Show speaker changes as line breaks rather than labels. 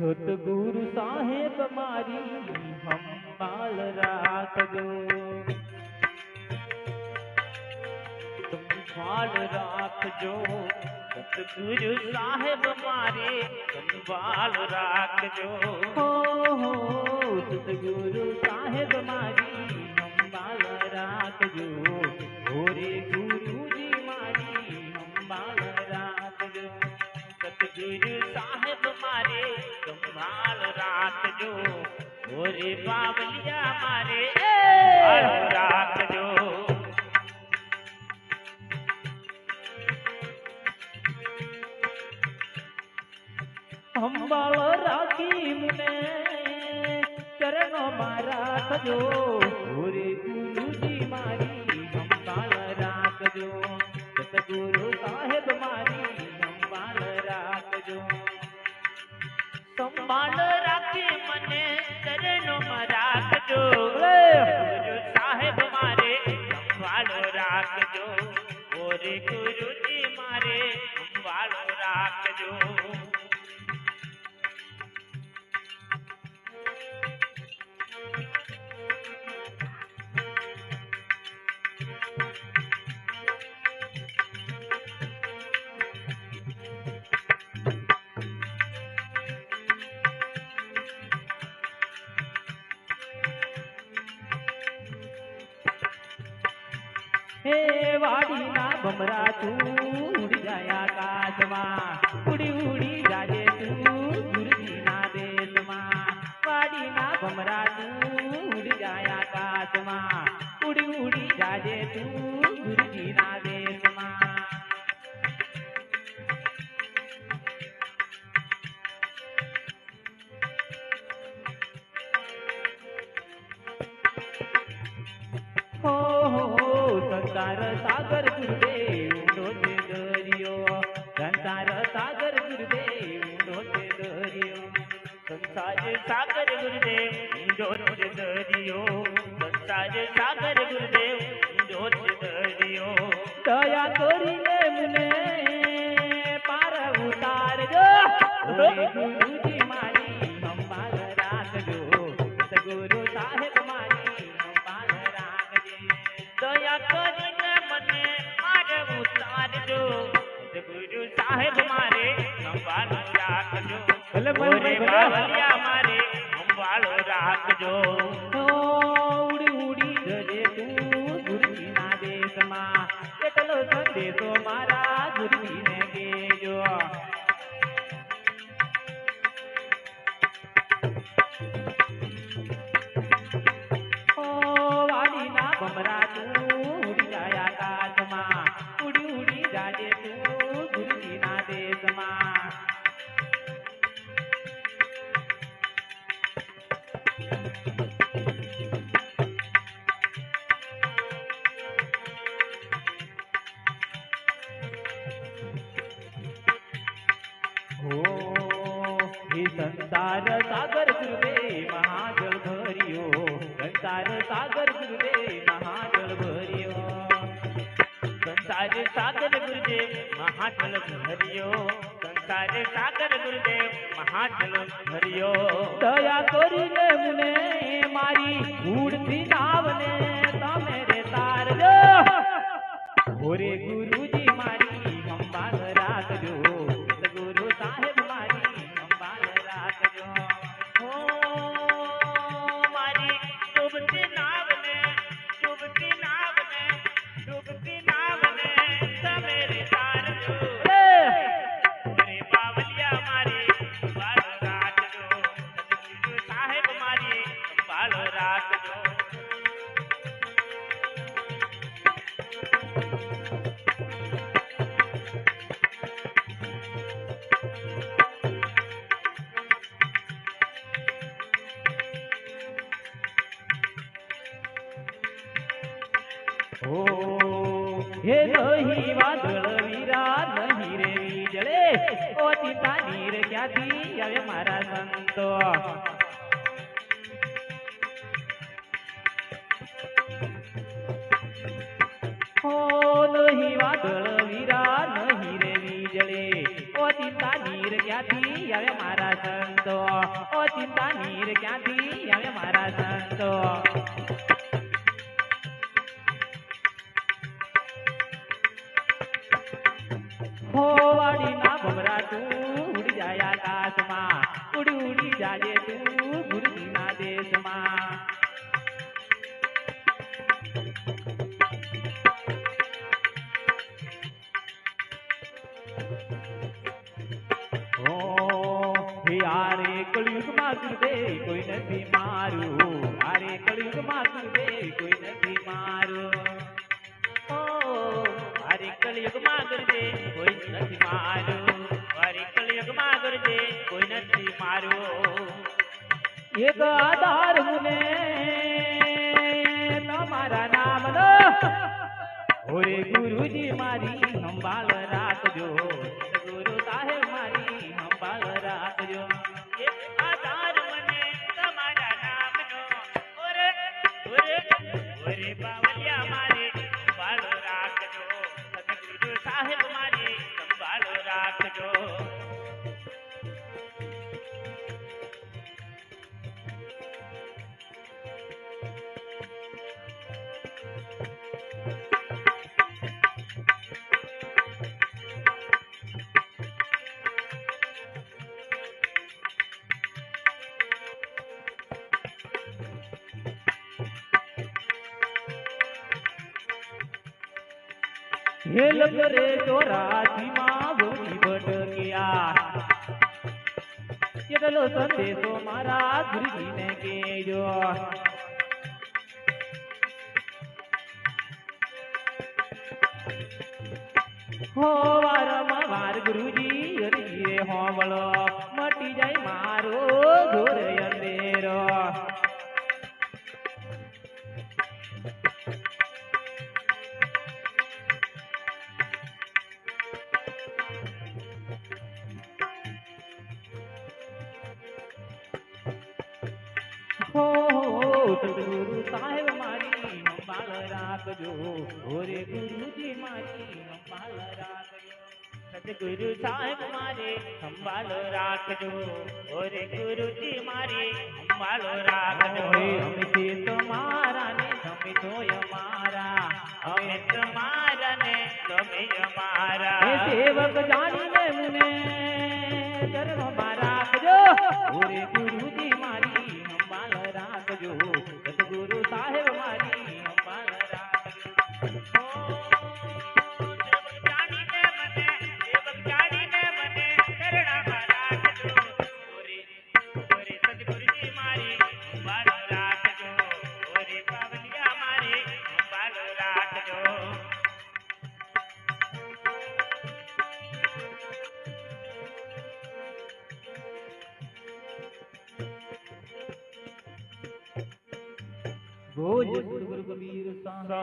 गुरु साहेब मारी हम माल राख गो
तुम माल राख जो गुरु
साहेब मारे तुम बाल राख जो हो हो गुरु साहेब मारी हम
बाल राख जो गोरे गुरु जी मारी हम बाल राख जो सतगुरु રાખજો ઓરે બાબલિયા મારે. રાખજો
અંબાળ રાખી મને ચરણો મારા રાખજો. હોરે ગુરુજી મારી અંબાળ રાખજો. સતગુરુ સાહેબ મારી સંભાળ રાખજો.
સંભાળ
હે વાડીના ભમરા તું ઉડી જાય આકાશમાં ઉડી ઉડી જાજે તું ગુરુજીના દેશમાં વાડીના ભમરા તું ઉડી જાય આકાશમાં ઉડી ઉડી જાજે તું ગુરુજીના સંસાર સાગર ગુરુદેવ ઊંડો છે દરિયો. સંસાર સાગર ગુરુદેવ ઊંડો છે દરિયો.
સંસાર સાગર ગુરુદેવ ઊંડો છે દરિયો. સંસાર સાગર ગુરુદેવ ઊંડો છે દરિયો.
દયા કરીને મને પાર ઉતારજો. ઓરે ઉડી ઉડી તું ગુરુજીના દેશમાં એટલો સંદેશો મારા ગુરુજીને કહેજો ઓ વાડીના બમરા તું संसार सागर
सुरवे महाजल भरियो संसार सागर सुरवे महाजल भरियो। संसार सागर गुरुदेव
महाजल
भरियो संसार सागर गुरुदेव महाजल भरियो। दया करी ने मुने
मारी मूर्ति नाव ने तमेरे तो तार। दो गोरे गुरुजी मारी ક્યાંથી આવે મારા સંતો. નહીં વાદળ વીરા, નહીં રે વીજળે. ઓ ચિંતા નીર ક્યાંથી આવે મારા સંતો? ઓ ચિંતા નીર ક્યાંથી આવે મારા સંતો? હો, વાડીના ભમરા તું આકાશમાં ઉડી ઉડી જાજે તું ગુરુજીના દેશમાં ઓ હે આરે કળિયુગમાં ગુરુદેવ કોઈ નથી મારું આરે કળિયુગમાં ગુરુદેવ કોઈ નથી મારું
ઓ હરે કળિયુગમાં ગુરુજે કોઈ નથી મારું હરે કળિયુગમાં ગુરુજે કોઈ નથી મારું
એક આધાર મુને તમારા નામનો ઓરે ગુરુજી મારી સંભાળ રાખજો ગુરુ સાહેબ મારી સંભાળ રાખજો
એક આધાર મને તમારા નામનો ઓરે ઓરે ઓરે બાવલિયા
હેલ કરે ચોરાસીમાં ભૂમિ ભટક્યા કેટલો સંદેશો મારા ગુરુજીને કેજો હો વારમ વાર ગુરુજી સદગુરુ સાહેબ મારી પાલ રાખજો. ઓરે ગુરુજી મારી પાલ રાખજો.
સદગુરુ સાહેબ મારે સંભાળો રાખજો. ઓરે ગુરુજી મારે સંભાળો રાખજો.
અમે છે તમારા ને તમે તો અમારા
અમે તમારા ને તમે અમારા
સેવક જાણીને મને ચરણોમાં રાખજો. ઓરે ગુરુજી रोज गुरु कबीर सांदा